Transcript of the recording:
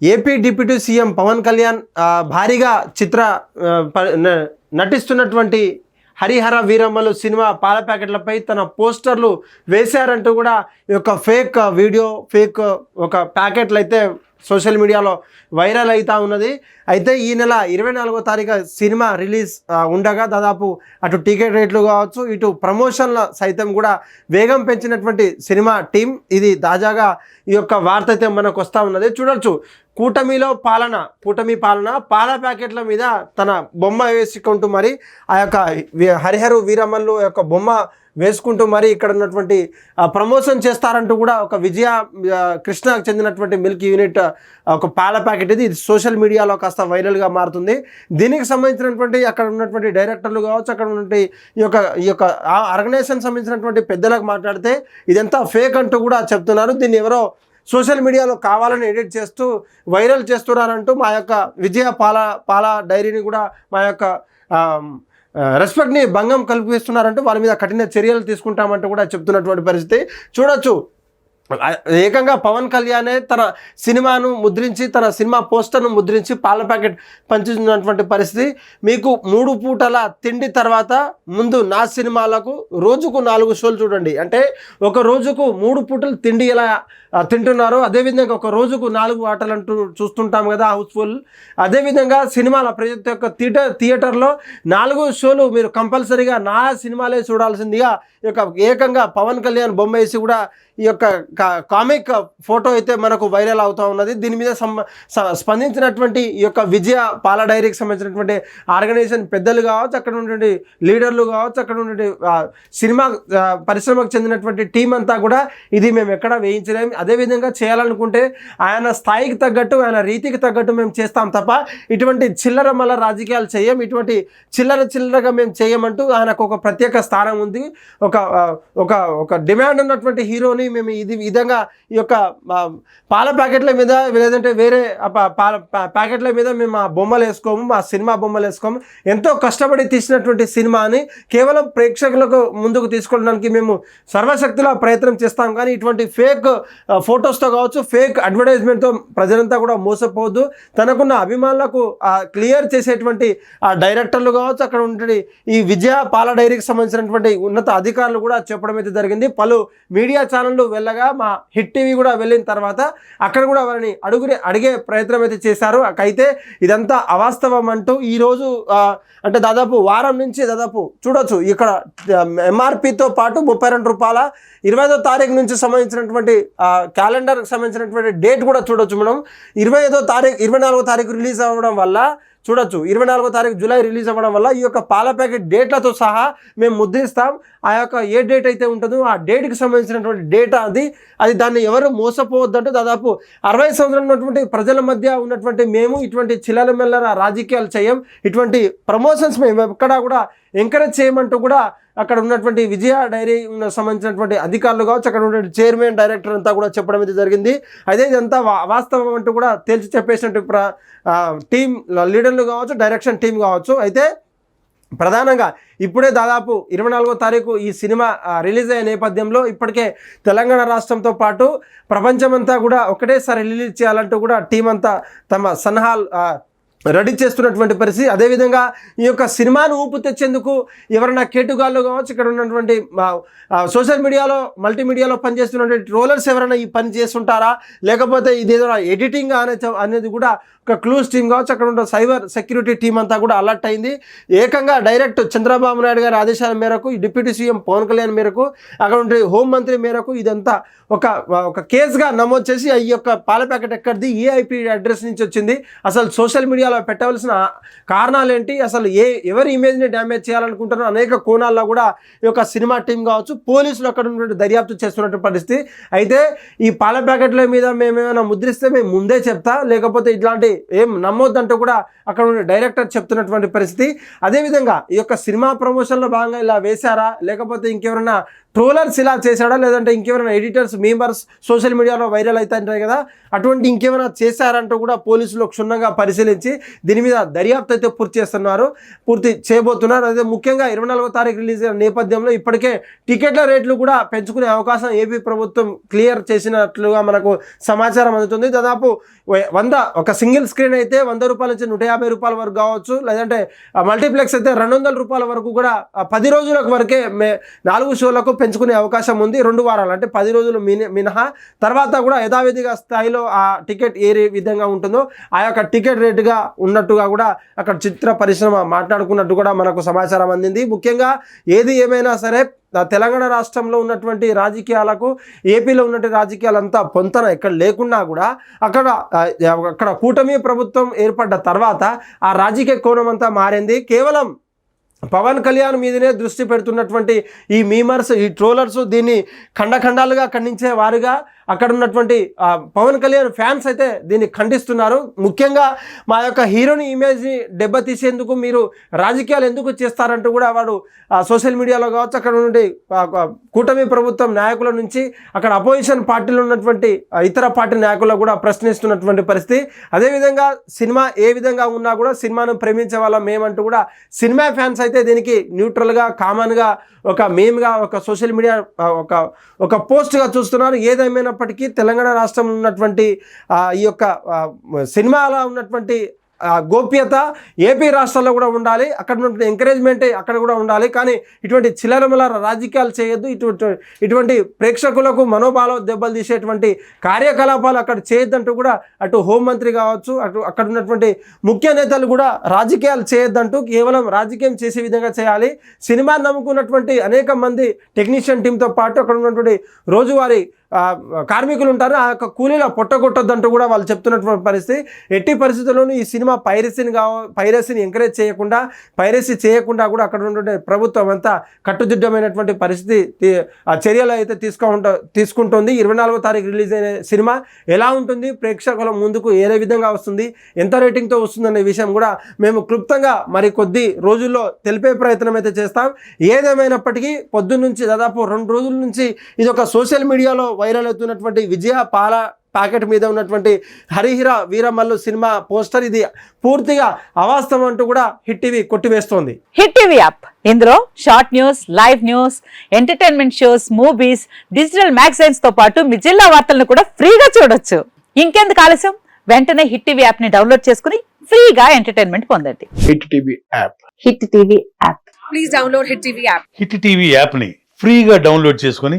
AP deputy CM Pawan Kalyan భారీగా చిత్ర ప- న- నటిస్తున్నటువంటి హరిహర వీరమ్మలు సినిమా పాల ప్యాకెట్లపై తన పోస్టర్లు వేశారంటూ కూడా ఈ యొక్క ఫేక్ వీడియో ఫేక్ ఒక ప్యాకెట్లు అయితే సోషల్ మీడియాలో వైరల్ అవుతూ ఉన్నది. అయితే ఈ నెల ఇరవై నాలుగో తారీఖు సినిమా రిలీజ్ ఉండగా దాదాపు అటు టికెట్ రేట్లు కావచ్చు ఇటు ప్రమోషన్ల సైతం కూడా వేగం పెంచినటువంటి సినిమా టీం ఇది తాజాగా ఈ యొక్క వార్త అయితే మనకు వస్తూ ఉన్నది. చూడొచ్చు కూటమిలో పాలన కూటమి పాలన పాల ప్యాకెట్ల మీద తన బొమ్మ వేసుకుంటూ మరి ఆ యొక్క హరిహరు వీరమ్మలు యొక్క బొమ్మ వేసుకుంటూ మరి ఇక్కడ ఉన్నటువంటి ప్రమోషన్ చేస్తారంటూ కూడా ఒక విజయ కృష్ణకు చెందినటువంటి మిల్క్ యూనిట్ ఒక పాల ప్యాకెట్ ఇది. ఇది సోషల్ మీడియాలో కాస్త వైరల్గా మారుతుంది. దీనికి సంబంధించినటువంటి అక్కడ ఉన్నటువంటి డైరెక్టర్లు కావచ్చు అక్కడ ఉన్నటువంటి ఈ యొక్క ఈ యొక్క ఆర్గనైజేషన్ సంబంధించినటువంటి పెద్దలకు మాట్లాడితే ఇదంతా ఫేక్ అంటూ కూడా చెప్తున్నారు. దీన్ని ఎవరో సోషల్ మీడియాలో కావాలని ఎడిట్ చేస్తూ వైరల్ చేస్తున్నారంటూ మా యొక్క విజయ పాల పాల డైరీని కూడా మా యొక్క రెస్పెక్ట్ని భంగం కల్పిస్తున్నారంటూ వాళ్ళ మీద కఠిన చర్యలు తీసుకుంటామంటూ కూడా చెప్తున్నటువంటి పరిస్థితి. చూడొచ్చు. ఏకంగా పవన్ కళ్యాణే తన సినిమాను ముద్రించి తన సినిమా పోస్టర్ను ముద్రించి పాల ప్యాకెట్ పంచుతున్నటువంటి పరిస్థితి. మీకు మూడు పూటల తిండి తర్వాత ముందు నా సినిమాలకు రోజుకు నాలుగు షోలు చూడండి. అంటే ఒక రోజుకు మూడు పూటలు తిండి ఎలా తింటున్నారో అదేవిధంగా ఒక రోజుకు నాలుగు ఆటలు అంటూ చూస్తుంటాం కదా హౌస్ఫుల్. అదేవిధంగా సినిమాల ప్రతి ఒక్క థియేటర్ థియేటర్లో నాలుగు షోలు మీరు కంపల్సరీగా నా సినిమాలే చూడాల్సిందిగా ఈ యొక్క ఏకంగా పవన్ కళ్యాణ్ బొమ్మ వేసి కూడా ఈ యొక్క కా- కామిక్ ఫోటో అయితే మనకు వైరల్ అవుతూ ఉన్నది. దీని మీద స్పందించినటువంటి ఈ యొక్క విజయ పాల డైరీకి సంబంధించినటువంటి ఆర్గనైజేషన్ పెద్దలు కావచ్చు అక్కడ ఉన్నటువంటి లీడర్లు కావచ్చు అక్కడ ఉన్నటువంటి సినిమా పరిశ్రమకు చెందినటువంటి టీం అంతా కూడా ఇది మేము ఎక్కడ వేయించలేము అదేవిధంగా చేయాలనుకుంటే ఆయన స్థాయికి తగ్గట్టు ఆయన రీతికి తగ్గట్టు మేము చేస్తాం తప్ప ఇటువంటి చిల్లర మల్ల రాజకీయాలు చేయం. ఇటువంటి చిల్లర చిల్లరగా మేము చేయమంటూ ఆయనకు ఒక ప్రత్యేక స్థానం ఉంది. ఒక ఒక ఒక డిమాండ్ ఉన్నటువంటి హీరోని మేము ఇది విధంగా ఈ యొక్క పాల ప్యాకెట్ల మీద లేదంటే వేరే పాల ప్యాకెట్ల మీద మేము మా బొమ్మలు వేసుకోము మా సినిమా బొమ్మలు వేసుకోము. ఎంతో కష్టపడి తీసినటువంటి సినిమాని కేవలం ప్రేక్షకులకు ముందుకు తీసుకోవడానికి మేము సర్వశక్తిలో ప్రయత్నం చేస్తాం. కానీ ఇటువంటి ఫేక్ ఫొటోస్తో కావచ్చు ఫేక్ అడ్వర్టైజ్మెంట్తో ప్రజలంతా కూడా మోసపోవద్దు. తనకున్న అభిమానులకు క్లియర్ చేసేటువంటి ఆ డైరెక్టర్లు కావచ్చు అక్కడ ఉండే ఈ విజయ పాల డైరీకి సంబంధించినటువంటి ఉన్నత అధికారులు కూడా చెప్పడం అయితే జరిగింది. పలు మీడియా ఛానళ్ళు వెళ్ళగా మా హిట్ టీవీ కూడా వెళ్ళిన తర్వాత అక్కడ కూడా వారిని అడుగుని అడిగే ప్రయత్నం అయితే చేశారు. అయితే ఇదంతా అవాస్తవం అంటూ ఈరోజు అంటే దాదాపు వారం నుంచి దాదాపు చూడొచ్చు. ఇక్కడ ఎంఆర్పితో పాటు ముప్పై రెండు రూపాయల ఇరవైదో తారీఖు నుంచి సంబంధించినటువంటి క్యాలెండర్కి సంబంధించినటువంటి డేట్ కూడా చూడొచ్చు మనం. ఇరవై ఐదో తారీఖు ఇరవై నాలుగో తారీఖు రిలీజ్ అవ్వడం వల్ల చూడొచ్చు. ఇరవై నాలుగో తారీఖు జూలై రిలీజ్ అవ్వడం వల్ల ఈ యొక్క పాల ప్యాకెట్ డేట్లతో సహా మేము ముద్రిస్తాం. ఆ యొక్క ఏ డేట్ అయితే ఉంటుందో ఆ డేట్కి సంబంధించినటువంటి డేటా అది. అది దాన్ని ఎవరు మోసపోవద్దంటే దాదాపు అరవై సంవత్సరాలు ఉన్నటువంటి ప్రజల మధ్య ఉన్నటువంటి మేము ఇటువంటి చిల్లల మెల్లర రాజకీయాలు చేయం. ఇటువంటి ప్రమోషన్స్ మేము ఎక్కడా కూడా ఎంకరేజ్ చేయమంటూ కూడా అక్కడ ఉన్నటువంటి విజయ డైరీ సంబంధించినటువంటి అధికారులు కావచ్చు అక్కడ ఉన్నటువంటి చైర్మన్ డైరెక్టర్ అంతా కూడా చెప్పడం అయితే జరిగింది. అదే ఇదంతా వా- వాస్తవం అంటూ కూడా తేల్చి చెప్పేసినట్టు ప్ర టీం లీడర్లు కావచ్చు డైరెక్షన్ టీం కావచ్చు. అయితే ప్రధానంగా ఇప్పుడే దాదాపు ఇరవై నాలుగో తారీఖు ఈ సినిమా రిలీజ్ అయ్యే నేపథ్యంలో ఇప్పటికే తెలంగాణ రాష్ట్రంతో పాటు ప్రపంచమంతా కూడా ఒకటేసారి రిలీజ్ చేయాలంటూ కూడా టీం అంతా తమ సన్నాహాలు రెడీ చేస్తున్నటువంటి పరిస్థితి. అదేవిధంగా ఈ యొక్క సినిమాను ఊపు తెచ్చేందుకు ఎవరైనా కేటుగాళ్ళు కావచ్చు ఇక్కడ ఉన్నటువంటి సోషల్ మీడియాలో మల్టీమీడియాలో పనిచేస్తున్నటువంటి రోలర్స్ ఎవరైనా ఈ పని చేస్తుంటారా? లేకపోతే ఇది ఏదో ఎడిటింగ్ అనే అనేది కూడా ఒక క్లూస్ టీం కావచ్చు అక్కడ ఉన్న సైబర్ సెక్యూరిటీ టీం అంతా కూడా అలర్ట్ అయింది. ఏకంగా డైరెక్ట్ చంద్రబాబు నాయుడు గారి ఆదేశాల మేరకు డిప్యూటీ సీఎం పవన్ కళ్యాణ్ మేరకు అక్కడ ఉండే హోంమంత్రి మేరకు ఇదంతా ఒక ఒక కేసుగా నమోదు చేసి ఈ యొక్క పాల ప్యాకెట్ ఎక్కడిది? ఏఐపి అడ్రస్ నుంచి వచ్చింది. అసలు సోషల్ మీడియా మీడియాలో పెట్టవలసిన కారణాలు ఏంటి అసలు ఏ ఎవరి ఇమేజ్ని డ్యామేజ్ చేయాలనుకుంటారో అనేక కోణాల్లో కూడా ఈ యొక్క సినిమా టీం కావచ్చు పోలీసులు అక్కడ ఉన్నటువంటి దర్యాప్తు చేస్తున్నటువంటి పరిస్థితి. అయితే ఈ పాల ప్యాకెట్ల మీద మేము ఏమైనా ముద్రిస్తే మేము ముందే చెప్తా. లేకపోతే ఇట్లాంటి ఏం నమ్మొద్దంటూ కూడా అక్కడ ఉన్న డైరెక్టర్ చెప్తున్నటువంటి పరిస్థితి. అదేవిధంగా ఈ యొక్క సినిమా ప్రమోషన్లో భాగంగా ఇలా వేశారా? లేకపోతే ఇంకెవరైనా ట్రోలర్స్ ఇలా చేశాడా? లేదంటే ఇంకెవరైనా ఎడిటర్స్ మెంబర్స్ సోషల్ మీడియాలో వైరల్ అవుతుంటాయి కదా? అటువంటి ఇంకేమైనా చేశారంటూ కూడా పోలీసులు క్షుణ్ణంగా పరిశీలించి దీని మీద దర్యాప్తు అయితే పూర్తి చేస్తున్నారు పూర్తి చేయబోతున్నారు. అదే ముఖ్యంగా ఇరవై నాలుగో తారీఖు రిలీజ్ అయిన నేపథ్యంలో ఇప్పటికే టికెట్ల రేట్లు కూడా పెంచుకునే అవకాశం ఏపీ ప్రభుత్వం క్లియర్ చేసినట్లుగా మనకు సమాచారం అందుతుంది. దాదాపు వంద ఒక సింగిల్ స్క్రీన్ అయితే వంద రూపాయల నుంచి నూట యాభై రూపాయల వరకు కావచ్చు. లేదంటే మల్టీప్లెక్స్ అయితే రెండు వందల రూపాయల వరకు కూడా పది రోజుల వరకే మే నాలుగు షోలకు పెంచుకునే అవకాశం ఉంది. రెండు వారాలు అంటే పది రోజులు మిన- మినహా. తర్వాత కూడా యథావిధిగా స్థాయిలో ఆ టికెట్ ఏ విధంగా ఉంటుందో ఆ యొక్క టికెట్ రేటుగా ఉన్నట్టుగా కూడా అక్కడ చిత్ర పరిశ్రమ మాట్లాడుకున్నట్టు కూడా మనకు సమాచారం అందింది. ముఖ్యంగా ఏది ఏమైనా సరే తెలంగాణ రాష్ట్రంలో ఉన్నటువంటి రాజకీయాలకు ఏపీలో ఉన్నటువంటి రాజకీయాలంతా పొంతన ఎక్కడ లేకున్నా కూడా అక్కడ అక్కడ కూటమి ప్రభుత్వం ఏర్పడ్డ తర్వాత ఆ రాజకీయ కోణం అంతా మారింది. కేవలం పవన్ కళ్యాణ్ మీదనే దృష్టి పెడుతున్నటువంటి ఈ మీమర్స్ ఈ ట్రోలర్స్ దీన్ని ఖండఖండాలుగా ఖండించే వారుగా అక్కడ ఉన్నటువంటి పవన్ కళ్యాణ్ ఫ్యాన్స్ అయితే దీన్ని ఖండిస్తున్నారు. ముఖ్యంగా మా యొక్క హీరోని ఇమేజ్ని దెబ్బతీసేందుకు మీరు రాజకీయాలు ఎందుకు చేస్తారంటూ కూడా వాడు సోషల్ మీడియాలో కావచ్చు అక్కడ నుండి కూటమి ప్రభుత్వం నాయకుల నుంచి అక్కడ అపోజిషన్ పార్టీలో ఉన్నటువంటి ఇతర పార్టీ నాయకులు కూడా ప్రశ్నిస్తున్నటువంటి పరిస్థితి. అదేవిధంగా సినిమా ఏ విధంగా ఉన్నా కూడా సినిమాను ప్రేమించే వాళ్ళం మేమంటూ కూడా సినిమా ఫ్యాన్స్ అయితే దీనికి న్యూట్రల్గా కామన్గా ఒక మేమ్గా ఒక సోషల్ మీడియా ఒక ఒక పోస్ట్గా చూస్తున్నారు. ఏదేమైనా ఉన్నప్పటికీ తెలంగాణ రాష్ట్రంలో ఉన్నటువంటి ఈ యొక్క సినిమాలో ఉన్నటువంటి గోప్యత ఏపీ రాష్ట్రాల్లో కూడా ఉండాలి. అక్కడ ఉన్నటువంటి ఎంకరేజ్మెంట్ అక్కడ కూడా ఉండాలి. కానీ ఇటువంటి చిలరమల రాజకీయాలు చేయొద్దు. ఇటువంటి ఇటువంటి ప్రేక్షకులకు మనోభావం దెబ్బలు తీసేటువంటి కార్యకలాపాలు అక్కడ చేయొద్దంటూ కూడా అటు హోంమంత్రి కావచ్చు అటు అక్కడ ఉన్నటువంటి ముఖ్య నేతలు కూడా రాజకీయాలు చేయొద్దంటూ కేవలం రాజకీయం చేసే విధంగా చేయాలి. సినిమా నమ్ముకున్నటువంటి అనేక మంది టెక్నీషియన్ టీంతో పాటు అక్కడ ఉన్నటువంటి రోజువారీ కార్మికులు ఉంటారు. ఆ యొక్క కూలీల పొట్టగొట్టొద్దంటూ కూడా వాళ్ళు చెప్తున్నటువంటి పరిస్థితి. ఎట్టి పరిస్థితుల్లోనూ ఈ సినిమా పైరసీని కావ పైరసీని ఎంకరేజ్ చేయకుండా పైరసీ చేయకుండా కూడా అక్కడ ఉన్నటువంటి ప్రభుత్వం అంతా కట్టుదిడ్డమైనటువంటి పరిస్థితి ఆ చర్యలు అయితే తీసుకో తీసుకుంటుంది. ఇరవై నాలుగో తారీఖు రిలీజ్ అయిన సినిమా ఎలా ఉంటుంది? ప్రేక్షకుల ముందుకు ఏ విధంగా వస్తుంది? ఎంత రేటింగ్తో వస్తుందనే విషయం కూడా మేము క్లుప్తంగా మరి కొద్ది రోజుల్లో తెలిపే ప్రయత్నం అయితే చేస్తాం. ఏదేమైనప్పటికీ పొద్దున్నుంచి దాదాపు రెండు రోజుల నుంచి ఇది ఒక సోషల్ మీడియాలో వైరల్ అవుతున్నటువంటి విజయ పాల ప్యాకెట్ మీద ఉన్నటువంటి హరిహిర వీరమల్లు సినిమా పోస్టర్ ఇది పూర్తిగా అవాస్తవం అంటూ కూడా hit TV కొట్టివేస్తోంది. Hit TV app. ఇందులో short news live news entertainment shows movies digital మ్యాగజైన్స్తో పాటు మీ జిల్లా వార్తలను కూడా ఫ్రీగా చూడొచ్చు. ఇంకెందుకు ఆలస్యం? వెంటనే హిట్ టీవీ యాప్ని డౌన్లోడ్ చేసుకుని ఫ్రీగా ఎంటర్టైన్మెంట్ పొందండి. Hit TV app. Hit TV app. Please download Hit TV app. Hit TV యాప్ని ఫ్రీగా డౌన్లోడ్ చేసుకొని